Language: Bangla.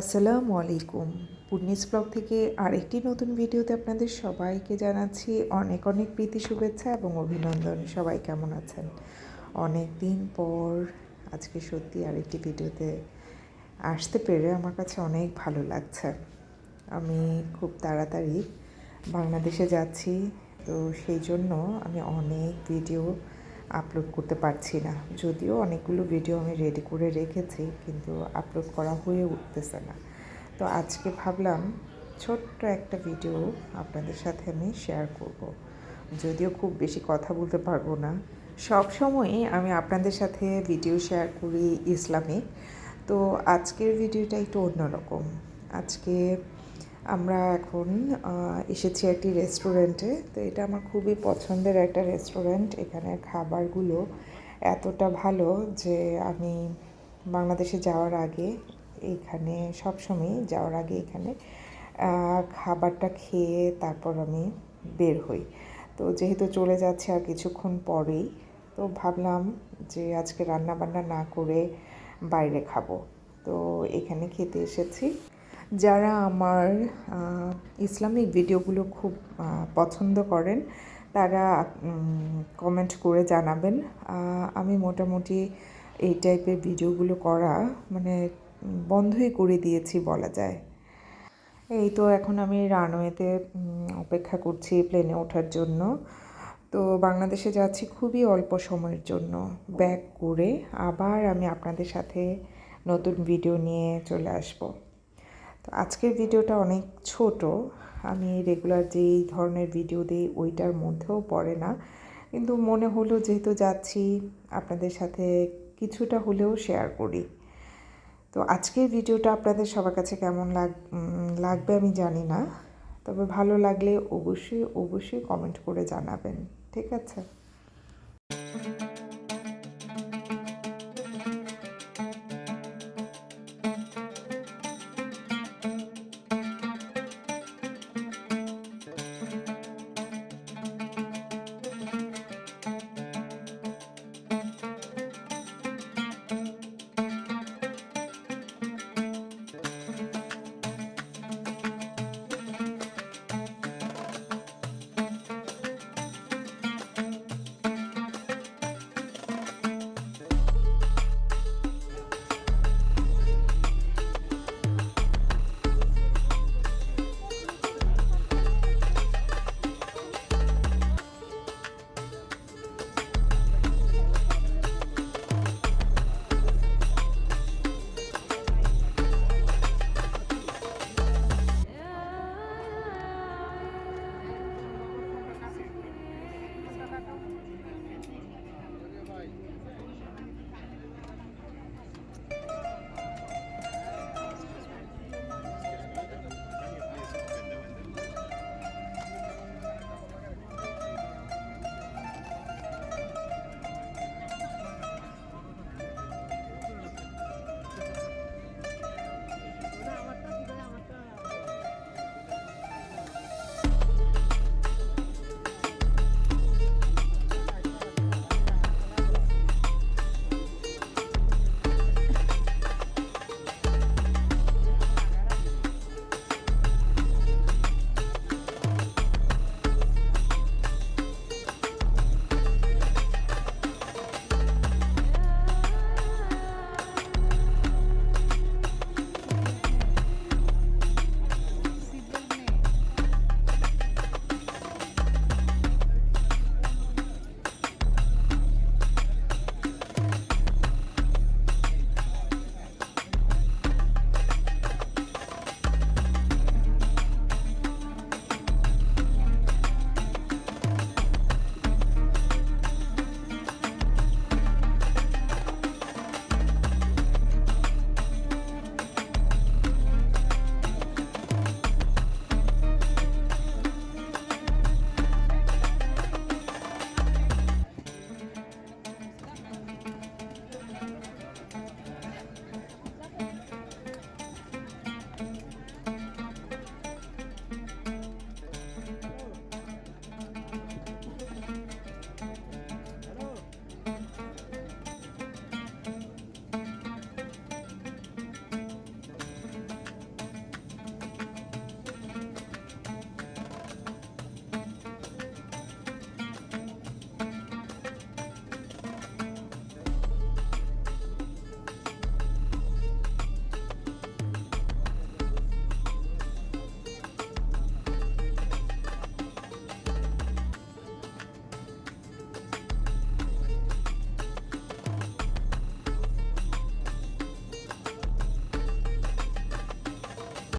আসসালামু আলাইকুম। পূর্ণিস ব্লগ থেকে আরেকটি নতুন ভিডিওতে আপনাদের সবাইকে জানাচ্ছি অনেক অনেক প্রীতি, শুভেচ্ছা এবং অভিনন্দন। সবাই কেমন আছেন? অনেক দিন পর আজকে সত্যি আরেকটি ভিডিওতে আসতে পেরে আমার কাছে অনেক ভালো লাগছে। আমি খুব তাড়াতাড়ি বাংলাদেশে যাচ্ছি, তো সেই জন্য আমি অনেক ভিডিও আপলোড করতে পারছি না। যদিও অনেকগুলো ভিডিও আমি রেডি করে রেখেছি, কিন্তু আপলোড করা হয়ে উঠতেছে না। তো আজকে ভাবলাম ছোট্ট একটা ভিডিও আপনাদের সাথে আমি শেয়ার করব। যদিও খুব বেশি কথা বলতে পারব না। সব সময়ই আমি আপনাদের সাথে ভিডিও শেয়ার করি ইসলামিক। তো আজকের ভিডিওটা একটু অন্যরকম। আজকে আমরা এখন এসেছি একটি রেস্টুরেন্টে তো এটা আমার খুবই পছন্দের একটা রেস্টুরেন্ট এখানে খাবারগুলো এতটা ভালো যে আমি বাংলাদেশে যাওয়ার আগে এইখানে সবসময় যাওয়ার আগে এখানে খাবারটা খেয়ে তারপর আমি বের হই। তো যেহেতু চলে যাচ্ছে আর কিছুক্ষণ পরেই, তো ভাবলাম যে আজকে রান্না বান্না না করে বাইরে খাব। তো এখানে খেতে এসেছি। যারা আমার ইসলামিক ভিডিওগুলো খুব পছন্দ করেন, তারা কমেন্ট করে জানাবেন। আমি মোটামুটি এই টাইপের ভিডিওগুলো করা মানে বন্ধই করে দিয়েছি বলা যায়। এই তো এখন আমি রানওয়েতে অপেক্ষা করছি প্লেনে ওঠার জন্য। তো বাংলাদেশে যাচ্ছি খুবই অল্প সময়ের জন্য। ব্যাক করে আবার আমি আপনাদের সাথে নতুন ভিডিও নিয়ে চলে আসব। তো আজকের ভিডিওটা অনেক ছোট। আমি রেগুলার যেই ধরনের ভিডিও দিই ওইটার মধ্যেও পড়ে না। কিন্তু মনে হলো যেহেতু যাচ্ছি, আপনাদের সাথে কিছুটা হলেও শেয়ার করি। তো আজকের ভিডিওটা আপনাদের সবার কাছে কেমন লাগ লাগবে আমি জানি না। তবে ভালো লাগলে অবশ্যই অবশ্যই কমেন্ট করে জানাবেন। ঠিক আছে?